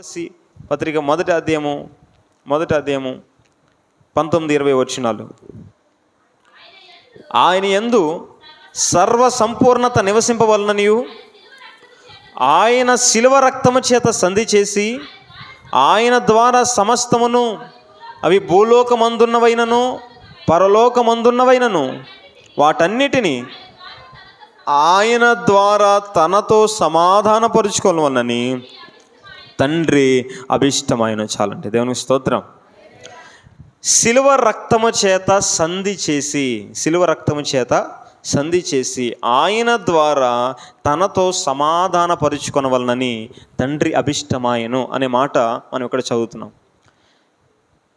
తులసి పత్రిక మొదటి అధ్యాయము మొదటి అధ్యాయము పంతొమ్మిది ఇరవై వచ్చినాలు ఆయన యందు సర్వ సంపూర్ణత నివసింపవలననియు ఆయన శిలువ రక్తము చేత సంధి చేసి ఆయన ద్వారా సమస్తమును అవి భూలోకమందున్నవైనను పరలోకమందున్నవైనను వాటన్నిటినీ ఆయన ద్వారా తనతో సమాధానపరుచుకోవాలని తండ్రి అభిష్టమైన చాలండి. దేవునికి స్తోత్రం. శిలువ రక్తము చేత సంధి చేసి శిలువ రక్తము చేత సంధి చేసి ఆయన ద్వారా తనతో సమాధానపరుచుకొనవలనని తండ్రి అభిష్టమాయను అనే మాట మనం ఇక్కడ చదువుతున్నాం.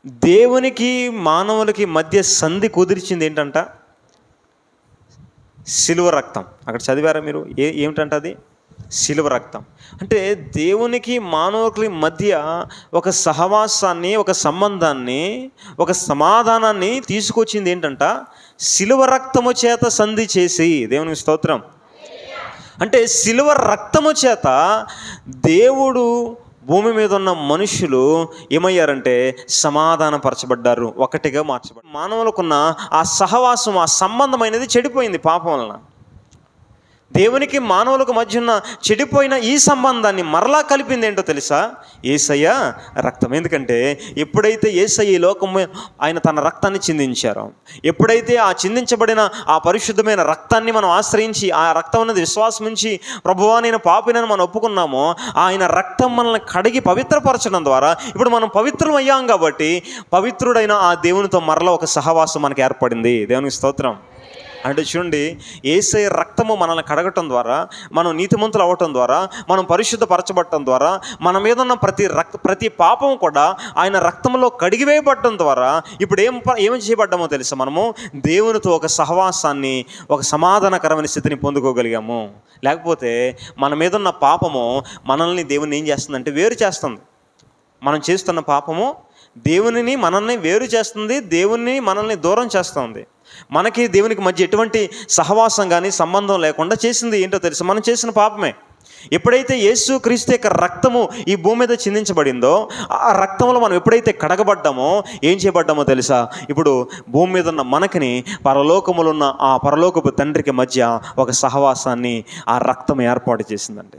దేవునికి మానవులకి మధ్య సంధి కుదిర్చింది ఏంటంట? సిలువ రక్తం. అక్కడ చదివారా మీరు? ఏ ఏమిటంట అది? శిలువ రక్తం. అంటే దేవునికి మానవులకి మధ్య ఒక సహవాసాన్ని ఒక సంబంధాన్ని ఒక సమాధానాన్ని తీసుకొచ్చింది ఏంటంట? శిలువ రక్తము చేత సంధి చేసి. దేవునికి స్తోత్రం. అంటే శిలువ రక్తము చేత దేవుడు భూమి మీద ఉన్న మనుషులు ఏమయ్యారంటే సమాధానపరచబడ్డారు ఒకటిగా మార్చబడ్డారు. మానవులకున్న ఆ సహవాసం ఆ సంబంధమైనది చెడిపోయింది పాపం వలన. దేవునికి మానవులకు మధ్య ఉన్న చెడిపోయిన ఈ సంబంధాన్ని మరలా కలిపింది ఏంటో తెలుసా? ఏసయ్య రక్తం. ఎందుకంటే ఎప్పుడైతే ఏసయ్య ఈ లోకం ఆయన తన రక్తాన్ని చిందించారో ఎప్పుడైతే ఆ చిందించబడిన ఆ పరిశుద్ధమైన రక్తాన్ని మనం ఆశ్రయించి ఆ రక్తం అనేది విశ్వాసం ఉంచి ప్రభువా నేను పాపినని మనం ఒప్పుకున్నామో ఆయన రక్తం మనల్ని కడిగి పవిత్రపరచడం ద్వారా ఇప్పుడు మనం పవిత్రం అయ్యాం కాబట్టి పవిత్రుడైన ఆ దేవునితో మరలా ఒక సహవాసం మనకి ఏర్పడింది. దేవునికి స్తోత్రం. అంటే చూడండి ఏసై రక్తము మనల్ని కడగటం ద్వారా మనం నీతిమంతులు అవ్వటం ద్వారా మనం పరిశుద్ధపరచబడటం ద్వారా మన మీద ఉన్న ప్రతి రక్త ప్రతి పాపం కూడా ఆయన రక్తంలో కడిగివేయబడటం ద్వారా ఇప్పుడు ఏం ప- ఏం చేయబడ్డామో తెలుసా మనము? దేవునితో ఒక సహవాసాన్ని ఒక సమాధానకరమైన స్థితిని పొందుకోగలిగాము. లేకపోతే మన మీద ఉన్న పాపము మనల్ని దేవుని ఏం చేస్తుందంటే వేరు చేస్తుంది. మనం చేస్తున్న పాపము దేవునిని మనల్ని వేరు చేస్తుంది దేవుని మనల్ని దూరం చేస్తుంది. మనకి దేవునికి మధ్య ఎటువంటి సహవాసం కానీ సంబంధం లేకుండా చేసింది ఏంటో తెలుసు? మనం చేసిన పాపమే. ఎప్పుడైతే యేసు క్రీస్తు యొక్క రక్తము ఈ భూమి మీద చిందించబడిందో ఆ రక్తంలో మనం ఎప్పుడైతే కడగబడ్డామో ఏం చేయబడ్డామో తెలుసా? ఇప్పుడు భూమి మీద ఉన్న మనకిని పరలోకములో ఉన్న ఆ పరలోకపు తండ్రికి మధ్య ఒక సహవాసాన్ని ఆ రక్తం ఏర్పాటు చేసిందండి.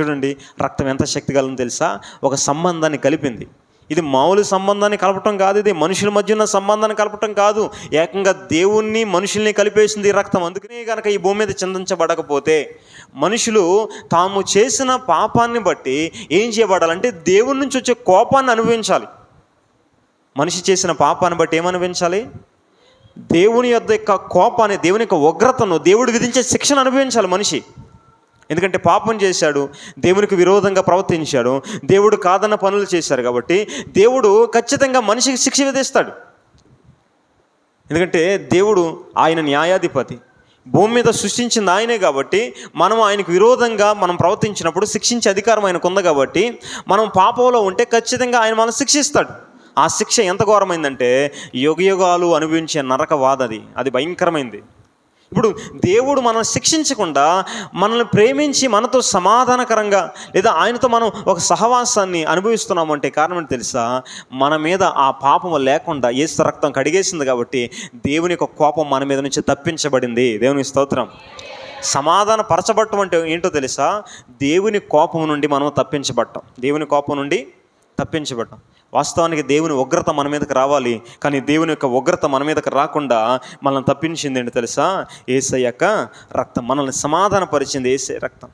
చూడండి రక్తం ఎంత శక్తి కలదని తెలుసా? ఒక సంబంధాన్ని కలిపింది. ఇది మామూలు సంబంధాన్ని కలపటం కాదు ఇది మనుషుల మధ్య ఉన్న సంబంధాన్ని కలపటం కాదు. ఏకంగా దేవుణ్ణి మనుషుల్ని కలిపేసింది ఈ రక్తం. అందుకనే కనుక ఈ భూమి మీద చిందించబడకపోతే మనుషులు తాము చేసిన పాపాన్ని బట్టి ఏం చేయబడాలంటే దేవుడి నుంచి వచ్చే కోపాన్ని అనుభవించాలి. మనిషి చేసిన పాపాన్ని బట్టి ఏమనుభవించాలి? దేవుని యొక్క కోపాన్ని దేవుని యొక్క ఉగ్రతను దేవుడు విధించే శిక్షను అనుభవించాలి మనిషి. ఎందుకంటే పాపం చేశాడు దేవునికి విరోధంగా ప్రవర్తించాడు దేవుడు కాదన్న పనులు చేశారు కాబట్టి దేవుడు ఖచ్చితంగా మనిషికి శిక్ష విధిస్తాడు. ఎందుకంటే దేవుడు ఆయన న్యాయాధిపతి. భూమి మీద సృష్టించింది ఆయనే కాబట్టి మనం ఆయనకు విరోధంగా మనం ప్రవర్తించినప్పుడు శిక్షించే అధికారం ఆయనకు ఉంది కాబట్టి మనం పాపంలో ఉంటే ఖచ్చితంగా ఆయన మనం శిక్షిస్తాడు. ఆ శిక్ష ఎంత ఘోరమైందంటే యుగయుగాలు అనుభవించే నరకవాదది. అది భయంకరమైంది. ఇప్పుడు దేవుడు మనం శిక్షించకుండా మనల్ని ప్రేమించి మనతో సమాధానకరంగా లేదా ఆయనతో మనం ఒక సహవాసాన్ని అనుభవిస్తున్నాము అంటే కారణం ఏంటి తెలుసా? మన మీద ఆ పాపం లేకుండా ఏసు రక్తం కడిగేసింది కాబట్టి దేవుని యొక్క కోపం మన మీద నుంచి తప్పించబడింది. దేవుని స్తోత్రం. సమాధాన పరచబట్టం అంటే ఏంటో తెలుసా? దేవుని కోపం నుండి మనం తప్పించబడటం దేవుని కోపం నుండి తప్పించబడటం వాస్తవానికి దేవుని ఉగ్రత మన మీదకి రావాలి కానీ దేవుని యొక్క ఉగ్రత మన మీదకి రాకుండా మనల్ని తప్పించింది ఏంటి తెలుసా? ఏసై యొక్క రక్తం. మనల్ని సమాధానపరిచింది ఏసై రక్తం.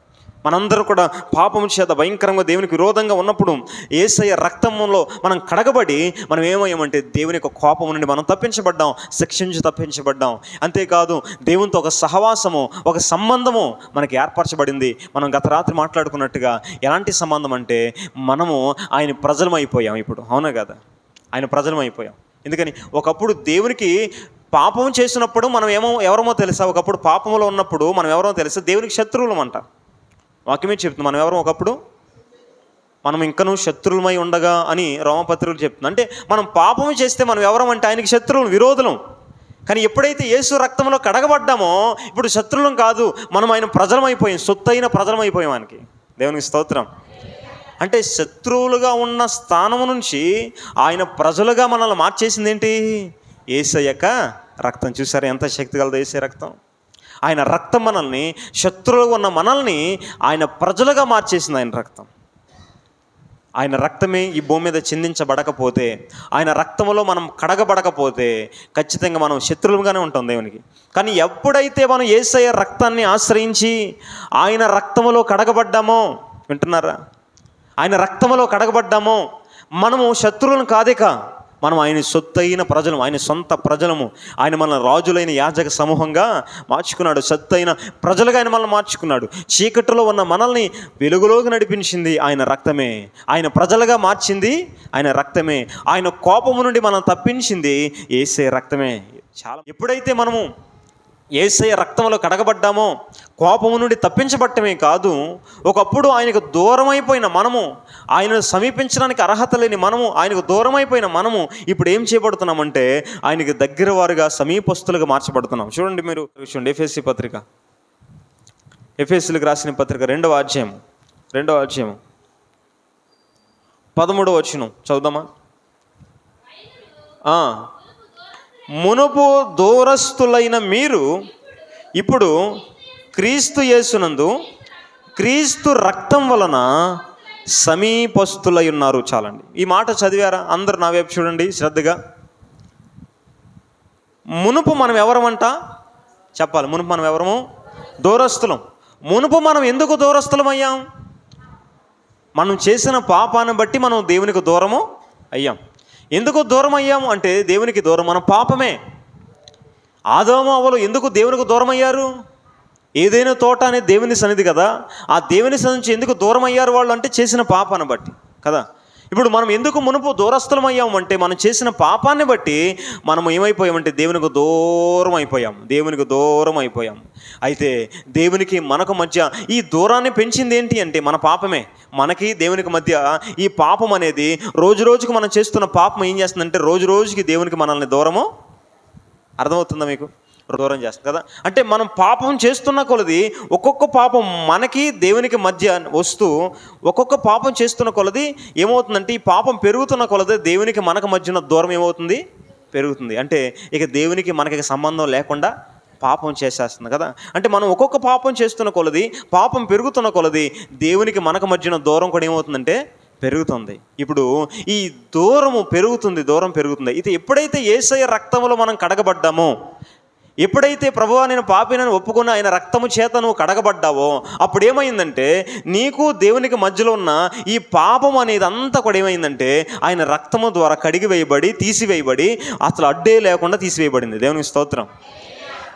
మనందరూ కూడా పాపం చేత భయంకరంగా దేవునికి విరోధంగా ఉన్నప్పుడు ఏసయ్య రక్తంలో మనం కడగబడి మనం ఏమయ్యామంటే దేవుని యొక్క కోపం నుండి మనం తప్పించబడ్డాం శిక్షించి తప్పించబడ్డాం. అంతేకాదు దేవునితో ఒక సహవాసము ఒక సంబంధము మనకి ఏర్పరచబడింది. మనం గత రాత్రి మాట్లాడుకున్నట్టుగా ఎలాంటి సంబంధం అంటే మనము ఆయన ప్రజలమైపోయాం ఇప్పుడు. అవునా కదా? ఆయన ప్రజలమైపోయాం. ఎందుకని? ఒకప్పుడు దేవునికి పాపం చేసినప్పుడు మనం ఏమో ఎవరమో తెలుసా? ఒకప్పుడు పాపంలో ఉన్నప్పుడు మనం ఎవరో తెలుసా? దేవునికి శత్రువులం అంట వాక్యమే చెప్తుంది? మనం ఎవరు ఒకప్పుడు? మనం ఇంకనూ శత్రువులమై ఉండగా అని రోమపత్రులు చెప్తుంది. అంటే మనం పాపం చేస్తే మనం ఎవరం అంటే ఆయనకి శత్రువులు విరోధులం. కానీ ఎప్పుడైతే యేసు రక్తంలో కడగబడ్డామో ఇప్పుడు శత్రువులం కాదు మనం ఆయన ప్రజలమైపోయాం సొత్తైన ప్రజలమైపోయాం ఆయనకి. దేవునికి స్తోత్రం. అంటే శత్రువులుగా ఉన్న స్థానం నుంచి ఆయన ప్రజలుగా మనల్ని మార్చేసింది ఏంటి ఏసయ్యక రక్తం. చూసారా ఎంత శక్తి కలదు ఏసే రక్తం? ఆయన రక్తం మనల్ని శత్రువులుగా ఉన్న మనల్ని ఆయన ప్రజలుగా మార్చేసింది ఆయన రక్తం. ఆయన రక్తమే ఈ భూమి మీద చిందించబడకపోతే ఆయన రక్తంలో మనం కడగబడకపోతే ఖచ్చితంగా మనం శత్రువులుగానే ఉంటాం దేవునికి. కానీ ఎప్పుడైతే మనం ఏసయ్య రక్తాన్ని ఆశ్రయించి ఆయన రక్తములో కడగబడ్డామో వింటున్నారా? ఆయన రక్తములో కడగబడ్డామో మనము శత్రువులను కాదేక? మనం ఆయన సొత్తైన ప్రజలము ఆయన సొంత ప్రజలము. ఆయన మన రాజులైన యాజక సమూహంగా మార్చుకున్నాడు సత్తైన ప్రజలుగా ఆయన మనల్ని మార్చుకున్నాడు. చీకటిలో ఉన్న మనల్ని వెలుగులోకి నడిపించింది ఆయన రక్తమే. ఆయన ప్రజలుగా మార్చింది ఆయన రక్తమే. ఆయన కోపము నుండి మనం తప్పించింది ఏసే రక్తమే. చాలా ఎప్పుడైతే మనము ఏసయ రక్తంలో కడగబడ్డామో కోపము నుండి తప్పించబట్టమే కాదు ఒకప్పుడు ఆయనకు దూరమైపోయిన మనము ఆయనను సమీపించడానికి అర్హత లేని మనము ఆయనకు దూరమైపోయిన మనము ఇప్పుడు ఏం చేయబడుతున్నామంటే ఆయనకు దగ్గర వారుగా సమీపస్తులుగా మార్చబడుతున్నాం. చూడండి మీరు చూడండి ఎఫ్ఎస్సి పత్రిక. ఎఫ్ఎస్సీలకు రాసిన పత్రిక రెండవ అధ్యాయం రెండవ అధ్యాయం. పదమూడవ వచ్చిన చదుదామా మునుపు దూరస్తులైన మీరు ఇప్పుడు క్రీస్తు యేసునందు క్రీస్తు రక్తం వలన సమీపస్తులై ఉన్నారు. చాలండి. ఈ మాట చదివారా? అందరు నా వైపు చూడండి శ్రద్ధగా. మునుపు మనం ఎవరమంట? చెప్పాలి. మునుపు మనం ఎవరము? దూరస్తులం మునుపు మనం ఎందుకు దూరస్తులం అయ్యాం మనం చేసిన పాపాన్ని బట్టి మనం దేవునికి దూరము అయ్యాం. ఎందుకు దూరం అయ్యాము అంటే దేవునికి దూరం మనం పాపమే. ఆదాము అవ్వలు ఎందుకు దేవునికి దూరం అయ్యారు ఏదైనా తోట అనేది దేవుని సన్నిధి కదా. ఆ దేవుని సన్నిధి ఎందుకు దూరం అయ్యారు వాళ్ళు అంటే చేసిన పాపాన్ని బట్టి కదా? ఇప్పుడు మనం ఎందుకు మునుపు దూరస్థలం అయ్యాము అంటే మనం చేసిన పాపాన్ని బట్టి మనం ఏమైపోయామంటే దేవునికి దూరం అయిపోయాం దేవునికి దూరం అయిపోయాం అయితే దేవునికి మనకు మధ్య ఈ దూరాన్ని పెంచింది ఏంటి అంటే మన పాపమే. మనకి దేవునికి మధ్య ఈ పాపం అనేది రోజు రోజుకు మనం చేస్తున్న పాపం ఏం చేస్తుందంటే రోజు రోజుకి దేవునికి మనల్ని దూరము? అర్థమవుతుందా మీకు? దూరం చేస్తుంది కదా? అంటే మనం పాపం చేస్తున్న కొలది ఒక్కొక్క పాపం మనకి దేవునికి మధ్య వస్తూ ఒక్కొక్క పాపం చేస్తున్న కొలది ఏమవుతుందంటే ఈ పాపం పెరుగుతున్న కొలది దేవునికి మనకు మధ్య ఉన్న దూరం ఏమవుతుంది? పెరుగుతుంది. అంటే ఇక దేవునికి మనకి సంబంధం లేకుండా పాపం చేసేస్తుంది కదా? అంటే మనం ఒక్కొక్క పాపం చేస్తున్న కొలది పాపం పెరుగుతున్న కొలది దేవునికి మనకు మధ్యన దూరం కూడా ఏమవుతుందంటే పెరుగుతుంది. ఇప్పుడు ఈ దూరము పెరుగుతుంది దూరం పెరుగుతుంది. ఇది ఎప్పుడైతే ఏసయ్య రక్తములో మనం కడగబడ్డామో ఎప్పుడైతే ప్రభువా నేను పాపినని ఒప్పుకున్న ఆయన రక్తము చేత నువ్వు కడగబడ్డావో అప్పుడు ఏమైందంటే నీకు దేవునికి మధ్యలో ఉన్న ఈ పాపం అనేది అంతా కూడా ఏమైందంటే ఆయన రక్తము ద్వారా కడిగి వేయబడి తీసివేయబడి అసలు అడ్డే లేకుండా తీసివేయబడింది. దేవునికి స్తోత్రం.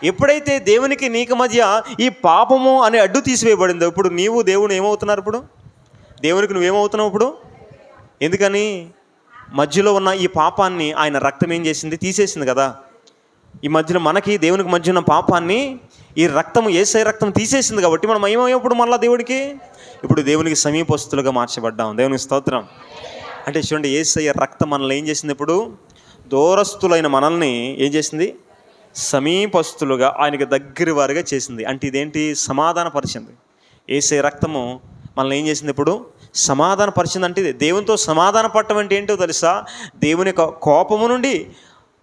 ఎప్పుడైతే దేవునికి నీకు మధ్య ఈ పాపము అనే అడ్డు తీసివేయబడిందో ఇప్పుడు నీవు దేవుడు ఏమవుతున్నారు ఇప్పుడు? దేవునికి నువ్వేమవుతున్నావు ఇప్పుడు? ఎందుకని? మధ్యలో ఉన్న ఈ పాపాన్ని ఆయన రక్తం ఏం చేసింది? తీసేసింది కదా. ఈ మధ్యన మనకి దేవునికి మధ్య ఉన్న పాపాన్ని ఈ రక్తము ఏసై రక్తం తీసేసింది కాబట్టి మనం ఏమయ్యప్పుడు మళ్ళీ దేవుడికి? ఇప్పుడు దేవునికి సమీపస్తులుగా మార్చబడ్డాం. దేవునికి స్తోత్రం. అంటే చూడండి ఏసయ్య రక్తం మనల్ని ఏం చేసింది ఇప్పుడు? దూరస్తులైన మనల్ని ఏం చేసింది? సమీపస్తులుగా ఆయనకి దగ్గర వారిగా చేసింది. అంటే ఇదేంటి? సమాధానపరిచింది. ఏసై రక్తము మనల్ని ఏం చేసింది ఇప్పుడు? సమాధాన పరిచింది అంటే ఇది. దేవునితో సమాధాన పట్టడం అంటే ఏంటో తెలుసా? దేవుని యొక్క కోపము నుండి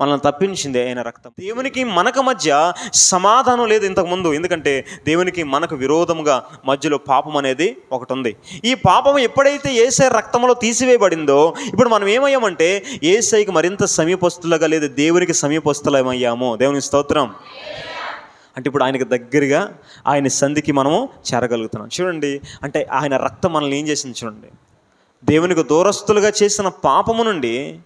మనల్ని తప్పించింది ఆయన రక్తం. దేవునికి మనకు మధ్య సమాధానం లేదు ఇంతకుముందు ఎందుకంటే దేవునికి మనకు విరోధముగా మధ్యలో పాపం అనేది ఒకటి ఉంది ఈ పాపం ఎప్పుడైతే ఏసై రక్తంలో తీసివేయబడిందో ఇప్పుడు మనం ఏమయ్యామంటే ఏసైకి మరింత సమీపస్తులుగా లేదు దేవునికి సమీపస్తులమయ్యాము దేవుని స్తోత్రం. అంటే ఇప్పుడు ఆయనకు దగ్గరగా ఆయన సంధికి మనము చేరగలుగుతున్నాం. చూడండి అంటే ఆయన రక్తం మనల్ని ఏం చేసింది చూడండి. దేవునికి దూరస్తులుగా చేసిన పాపము నుండి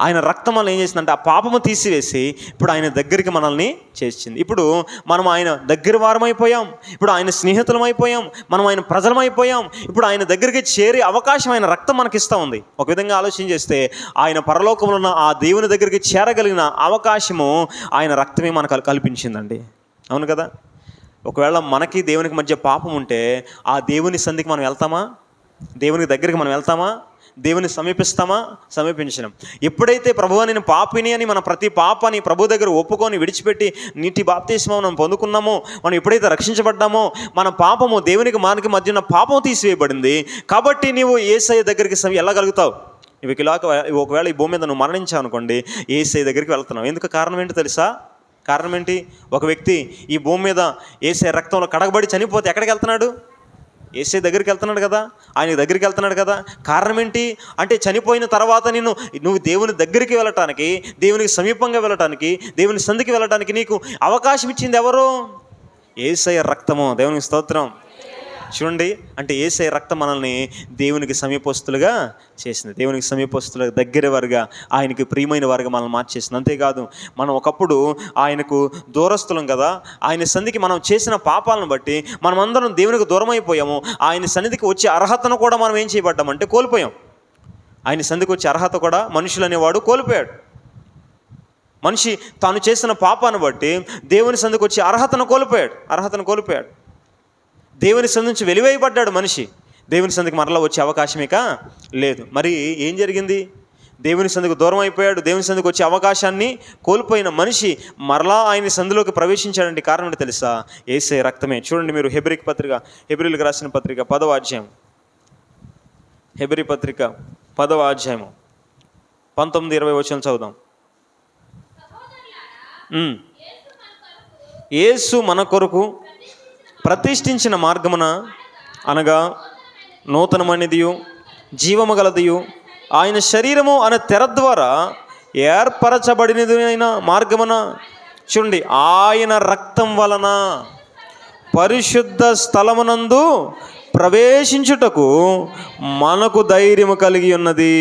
ఆయన రక్తం మనల్ని ఏం చేసిందంటే ఆ పాపము తీసివేసి ఇప్పుడు ఆయన దగ్గరికి మనల్ని చేసింది ఇప్పుడు మనం ఆయన దగ్గర వారమైపోయాం. ఇప్పుడు ఆయన స్నేహితులమైపోయాం. మనం ఆయన ప్రజలమైపోయాం. ఇప్పుడు ఆయన దగ్గరికి చేరే అవకాశం ఆయన రక్తం మనకి ఇస్తూ ఉంది. ఒక విధంగా ఆలోచన చేస్తే ఆయన పరలోకంలో ఉన్న ఆ దేవుని దగ్గరికి చేరగలిగిన అవకాశము ఆయన రక్తమే మనకు కల్పించిందండి. అవును కదా? ఒకవేళ మనకి దేవునికి మధ్య పాపం ఉంటే ఆ దేవుని సంధికి మనం వెళ్తామా? దేవునికి దగ్గరికి మనం వెళ్తామా? దేవుని సమీపిస్తామా? సమీపించడం ఎప్పుడైతే ప్రభువా నేను పాపిని అని మన ప్రతి పాపని ప్రభు దగ్గర ఒప్పుకొని విడిచిపెట్టి నీటి బాప్తీస్మం మనం పొందుకున్నామో మనం ఎప్పుడైతే రక్షించబడ్డామో మన పాపము దేవునికి మనకి మధ్య ఉన్న పాపం తీసివేయబడింది. కాబట్టి నీవు ఏసఐ దగ్గరికి సమీ వెళ్ళగలుగుతావు. ఇవి కిలాక ఒకవేళ ఈ భూమి మీద నువ్వు మరణించావు అనుకోండి ఏసఐ దగ్గరికి వెళ్తున్నావు. ఎందుకు కారణం ఏంటి తెలుసా? కారణం ఏంటి? ఒక వ్యక్తి ఈ భూమి మీద ఏసఐ రక్తంలో కడగబడి చనిపోతే ఎక్కడికి వెళ్తున్నాడు? ఏసై దగ్గరికి వెళ్తున్నాడు కదా? ఆయన దగ్గరికి వెళ్తున్నాడు కదా? కారణం ఏంటి? అంటే చనిపోయిన తర్వాత నేను నువ్వు దేవుని దగ్గరికి వెళ్ళటానికి దేవునికి సమీపంగా వెళ్ళటానికి దేవుని సంధికి వెళ్ళటానికి నీకు అవకాశం ఇచ్చింది ఎవరు? ఏసయ రక్తము. దేవునికి స్తోత్రం. చూడండి అంటే ఏసై రక్తం మనల్ని దేవునికి సమీపస్తులుగా చేసింది. దేవునికి సమీపస్తుల దగ్గర వారుగా ఆయనకి ప్రియమైన వారుగా మనల్ని మార్చేసింది. అంతేకాదు మనం ఒకప్పుడు ఆయనకు దూరస్తులం కదా ఆయన సన్నిధికి మనం చేసిన పాపాలను బట్టి మనమందరం దేవునికి దూరం అయిపోయాము ఆయన సన్నిధికి వచ్చే అర్హతను కూడా మనం ఏం చేయబడ్డామంటే కోల్పోయాం. ఆయన సన్నిధికి వచ్చే అర్హత కూడా మనుషులు అనేవాడు కోల్పోయాడు. మనిషి తాను చేసిన పాపాన్ని బట్టి దేవుని సందుకు వచ్చి అర్హతను కోల్పోయాడు. అర్హతను కోల్పోయాడు. దేవుని సందు నుంచి వెలివేయబడ్డాడు మనిషి. దేవుని సందుకు మరలా వచ్చే అవకాశం ఇక లేదు. మరి ఏం జరిగింది? దేవుని సందుకు దూరం అయిపోయాడు. దేవుని సందుకు వచ్చే అవకాశాన్ని కోల్పోయిన మనిషి మరలా ఆయన సందులోకి ప్రవేశించాడంటే కారణం ఏంటో తెలుసా? ఏసే రక్తమే. చూడండి మీరు హెబ్రిక్ పత్రిక హెబ్రిల్కి రాసిన పత్రిక పదవ అధ్యాయం. హెబ్రి పత్రిక పదవ అధ్యాయము. పంతొమ్మిది ఇరవై వచ్చిన చదువుదాం. యేసు మన కొరకు ప్రతిష్ఠించిన మార్గమున అనగా నూతనమైనదియు జీవము గలదియు ఆయన శరీరము అనే తెర ద్వారా ఏర్పరచబడినదైన మార్గమున చూడండి ఆయన రక్తం వలన పరిశుద్ధ స్థలమునందు ప్రవేశించుటకు మనకు ధైర్యము కలిగి ఉన్నది.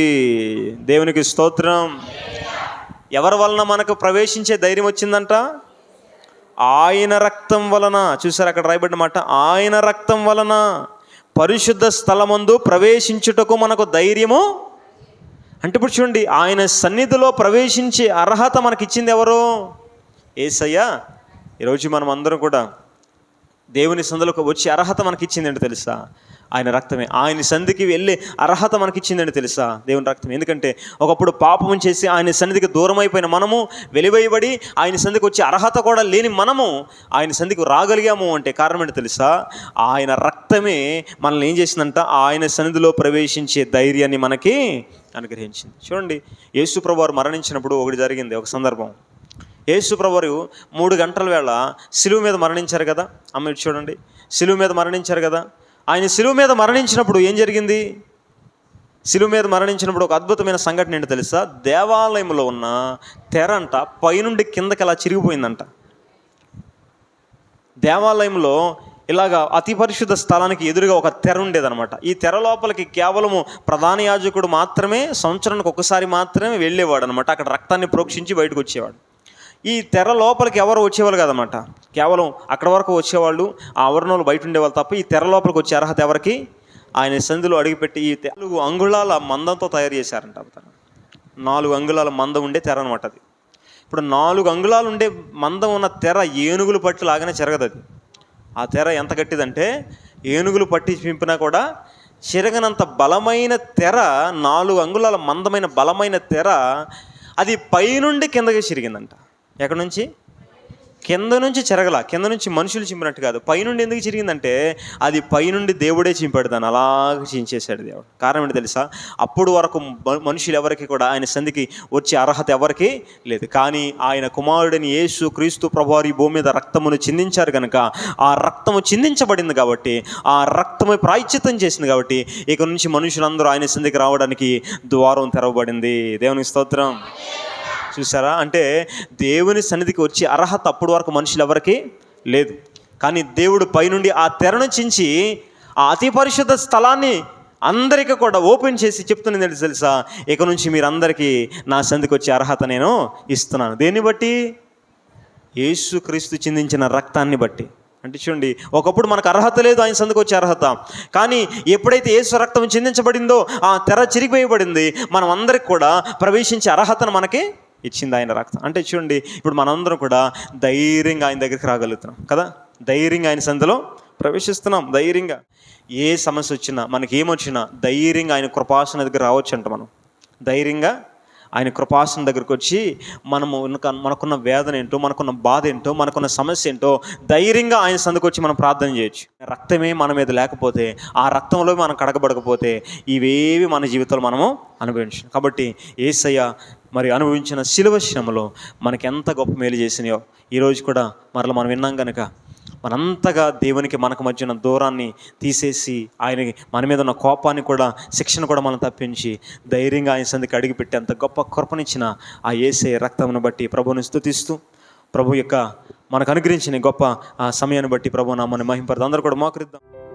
దేవునికి స్తోత్రం. ఎవరి వలన మనకు ప్రవేశించే ధైర్యం వచ్చిందంట? ఆయన రక్తం వలన చూసారు అక్కడ రాయబడిన మాట? ఆయన రక్తం వలన పరిశుద్ధ స్థలమందు ప్రవేశించుటకు మనకు ధైర్యము? అంటే ఇప్పుడు చూడండి ఆయన సన్నిధిలో ప్రవేశించే అర్హత మనకి ఇచ్చింది ఎవరు? ఏసయ్యా. ఈరోజు మనం అందరం కూడా దేవుని సందులోకి వచ్చే అర్హత మనకి ఇచ్చిందంటే తెలుసా? ఆయన రక్తమే. ఆయన సంధికి వెళ్ళే అర్హత మనకి తెలుసా? దేవుని రక్తం. ఎందుకంటే ఒకప్పుడు పాపం చేసి ఆయన సన్నిధికి దూరం అయిపోయిన మనము వెలివేయబడి ఆయన సంధికి వచ్చే అర్హత కూడా లేని మనము ఆయన సంధికి రాగలిగాము అంటే కారణం ఏంటో తెలుసా? ఆయన రక్తమే మనల్ని ఏం చేసిందంట? ఆయన సన్నిధిలో ప్రవేశించే ధైర్యాన్ని మనకి అనుగ్రహించింది. చూడండి యేసు ప్రభువారు మరణించినప్పుడు ఒకటి జరిగింది ఒక సందర్భం. యేసు ప్రభువారు మూడు గంటల వేళ సిలువు మీద మరణించారు కదా? అమ్మ చూడండి. సిలువు మీద మరణించారు కదా? ఆయన శిలువు మీద మరణించినప్పుడు ఏం జరిగింది? సిలువ మీద మరణించినప్పుడు ఒక అద్భుతమైన సంఘటన ఏంటో తెలుసా? దేవాలయంలో ఉన్న తెర అంట పైనుండి కిందకి అలా చిరిగిపోయిందంట. దేవాలయంలో ఇలాగా అతి పరిశుద్ధ స్థలానికి ఎదురుగా ఒక తెర ఉండేదనమాట ఈ తెర లోపలికి కేవలము ప్రధాన యాజకుడు మాత్రమే సంవత్సరానికి ఒకసారి మాత్రమే వెళ్ళేవాడు అనమాట అక్కడ రక్తాన్ని ప్రోక్షించి బయటకు వచ్చేవాడు. ఈ తెర లోపలికి ఎవరు వచ్చేవాళ్ళు కదన్నమాట. కేవలం అక్కడ వరకు వచ్చేవాళ్ళు ఆ ఆవరణలు బయట ఉండేవాళ్ళు తప్ప ఈ తెర లోపలికి వచ్చే అర్హత ఎవరికి? ఆయన సంధిలో అడిగిపెట్టి ఈ నాలుగు అంగుళాల మందంతో తయారు చేశారంట అతను. నాలుగు అంగుళాల మందం ఉండే తెర అనమాట అది. ఇప్పుడు నాలుగు అంగుళాలు ఉండే మందం ఉన్న తెర ఏనుగులు పట్టి లాగానే చెరగదు అది. ఆ తెర ఎంత గట్టిదంటే ఏనుగులు పట్టి చింపినా కూడా చిరగనంత బలమైన తెర నాలుగు అంగుళాల మందమైన బలమైన తెర అది పైనుండి కిందకి చిరిగిందంట. ఎక్కడి నుంచి? కింద నుంచి చెరగల కింద నుంచి మనుషులు చింపినట్టు కాదు. పైనుండి ఎందుకు చిరిగిందంటే అది పైనుండి దేవుడే చింపాడు దాన్ని అలాగ చించేశాడు దేవుడు. కారణం ఏంటి తెలుసా? అప్పుడు వరకు మనుషులు ఎవరికి కూడా ఆయన సంధికి వచ్చే అర్హత ఎవరికి లేదు. కానీ ఆయన కుమారుడిని యేసు క్రీస్తు ప్రభువారి భూమి మీద రక్తమును చిందించారు కనుక ఆ రక్తము చిందించబడింది కాబట్టి ఆ రక్తము ప్రాయచిత్తం చేసింది కాబట్టి ఇక నుంచి మనుషులందరూ ఆయన సంధికి రావడానికి ద్వారం తెరవబడింది. దేవునికి స్తోత్రం. చూసారా అంటే దేవుని సన్నిధికి వచ్చే అర్హత అప్పుడు వరకు మనుషులు ఎవరికి లేదు. కానీ దేవుడు పైనుండి ఆ తెరను చించి ఆ అతి పరిశుద్ధ స్థలాన్ని అందరికీ కూడా ఓపెన్ చేసి చెప్తున్నది ఏంటి తెలుసా? ఇక నుంచి మీరందరికీ నా సంధికి వచ్చే అర్హత నేను ఇస్తున్నాను. దేన్ని బట్టి? యేసుక్రీస్తు చిందించిన రక్తాన్ని బట్టి. అంటే చూడండి ఒకప్పుడు మనకు అర్హత లేదు ఆయన సందుకు వచ్చే అర్హత. కానీ ఎప్పుడైతే యేసు రక్తం చిందించబడిందో ఆ తెర చిరిగివేయబడింది మనం అందరికి కూడా ప్రవేశించే అర్హతను మనకి ఇచ్చింది ఆయన రక్తం. అంటే చూడండి ఇప్పుడు మనందరం కూడా ధైర్యంగా ఆయన దగ్గరికి రాగలుగుతున్నాం కదా? ధైర్యంగా ఆయన సందులో ప్రవేశిస్తున్నాం ధైర్యంగా. ఏ సమస్య వచ్చినా మనకి ఏమొచ్చినా ధైర్యంగా ఆయన కృపాసన దగ్గర రావచ్చు అంట మనం. ధైర్యంగా ఆయన కృపాసన దగ్గరకు వచ్చి మనము మనకున్న వేదన ఏంటో మనకున్న బాధ ఏంటో మనకున్న సమస్య ఏంటో ధైర్యంగా ఆయన సందుకు వచ్చి మనం ప్రార్థన చేయొచ్చు. రక్తమే మన మీద లేకపోతే ఆ రక్తంలో మనం కడగబడకపోతే ఇవేవి మన జీవితంలో మనము అనుభవించాం కాబట్టి ఏసయ్య మరి అనుభవించిన శిలువ శ్రమలో మనకి ఎంత గొప్ప మేలు చేసినాయో ఈరోజు కూడా మరలా మనం విన్నాం కనుక మనంతగా దేవునికి మనకు మధ్యన దూరాన్ని తీసేసి ఆయన మన మీద ఉన్న కోపాన్ని కూడా శిక్షను కూడా మనం తప్పించి ధైర్యంగా ఆయన సందికి అడిగిపెట్టి అంత గొప్ప కృపనిచ్చిన ఆ ఏసే రక్తమును బట్టి ప్రభుని స్తుతిస్తూ ప్రభు యొక్క మనకు అనుగ్రహించిన గొప్ప ఆ సమయాన్ని బట్టి ప్రభు నామని మహింపరదు. అందరూ కూడా మోకరిద్దాం.